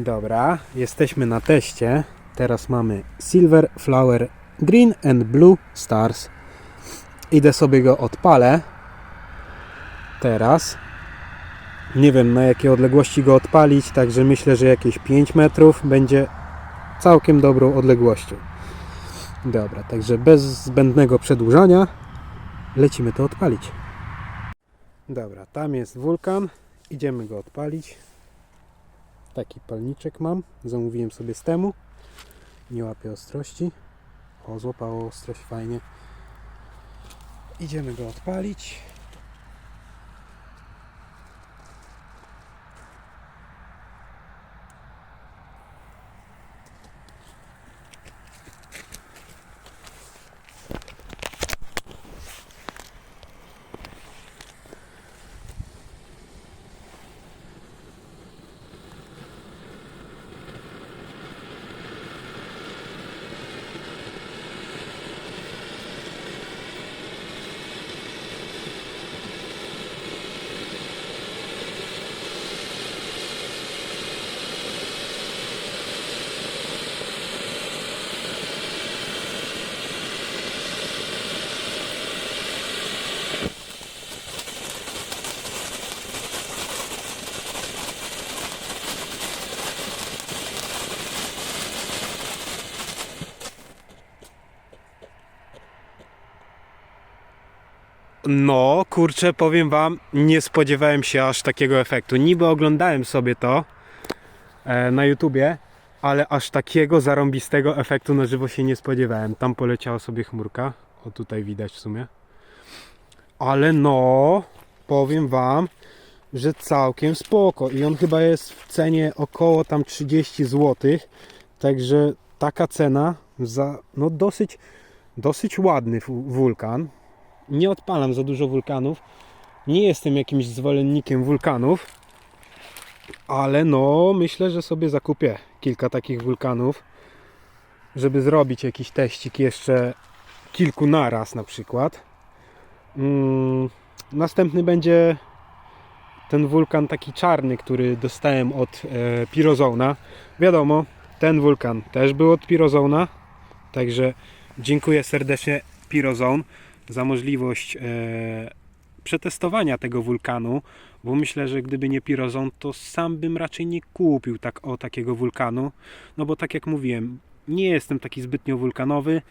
Dobra, jesteśmy na teście. Teraz mamy Silver Flower Green and Blue Stars. Idę sobie go odpalę. Teraz. Nie wiem na jakiej odległości go odpalić, także myślę, że jakieś 5 metrów będzie całkiem dobrą odległością. Dobra, także bez zbędnego przedłużania lecimy to odpalić. Dobra, tam jest wulkan. Idziemy go odpalić. Taki palniczek mam. Zamówiłem sobie z temu. Nie łapie ostrości. O, złapało ostrość fajnie. Idziemy go odpalić. No, kurczę, powiem wam, nie spodziewałem się aż takiego efektu. Niby oglądałem sobie to e, na YouTubie, ale aż takiego zarąbistego efektu na żywo się nie spodziewałem. Tam poleciała sobie chmurka. O, tutaj widać w sumie. Ale no, powiem wam, że całkiem spoko. I on chyba jest w cenie około tam 30 zł. Także taka cena za no dosyć, dosyć ładny wulkan nie odpalam za dużo wulkanów. Nie jestem jakimś zwolennikiem wulkanów, ale no myślę, że sobie zakupię kilka takich wulkanów, żeby zrobić jakiś teścik jeszcze kilku naraz na przykład. Mm, następny będzie ten wulkan taki czarny, który dostałem od e, Pirozona. Wiadomo, ten wulkan też był od Pirozona, także dziękuję serdecznie Pirozone za możliwość e, przetestowania tego wulkanu, bo myślę, że gdyby nie Pirozon, to sam bym raczej nie kupił tak o takiego wulkanu, no bo tak jak mówiłem, nie jestem taki zbytnio wulkanowy,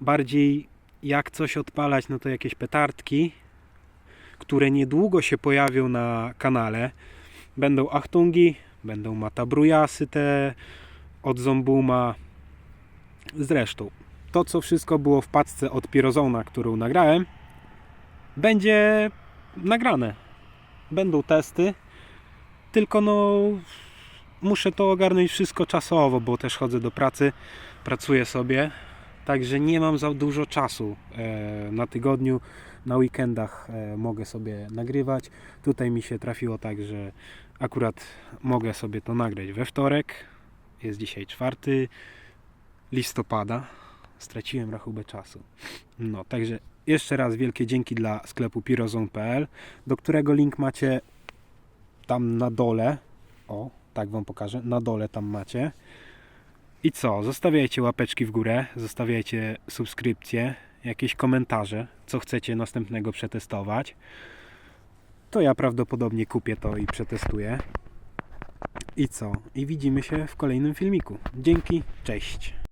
bardziej jak coś odpalać, no to jakieś petardki, które niedługo się pojawią na kanale. Będą Achtungi, będą Matabrujasy te od Zombuma. Zresztą, to co wszystko było w paczce od Pirozona, którą nagrałem, będzie nagrane. Będą testy, tylko no muszę to ogarnąć wszystko czasowo, bo też chodzę do pracy, pracuję sobie, także nie mam za dużo czasu e, na tygodniu. Na weekendach e, mogę sobie nagrywać. Tutaj mi się trafiło tak, że akurat mogę sobie to nagrać we wtorek. Jest dzisiaj 4 listopada straciłem rachubę czasu. No, także jeszcze raz wielkie dzięki dla sklepu pirozone.pl, do którego link macie tam na dole. O, tak Wam pokażę. Na dole tam macie. I co? Zostawiajcie łapeczki w górę, zostawiajcie subskrypcje, jakieś komentarze, co chcecie następnego przetestować. To ja prawdopodobnie kupię to i przetestuję. I co? I widzimy się w kolejnym filmiku. Dzięki, cześć.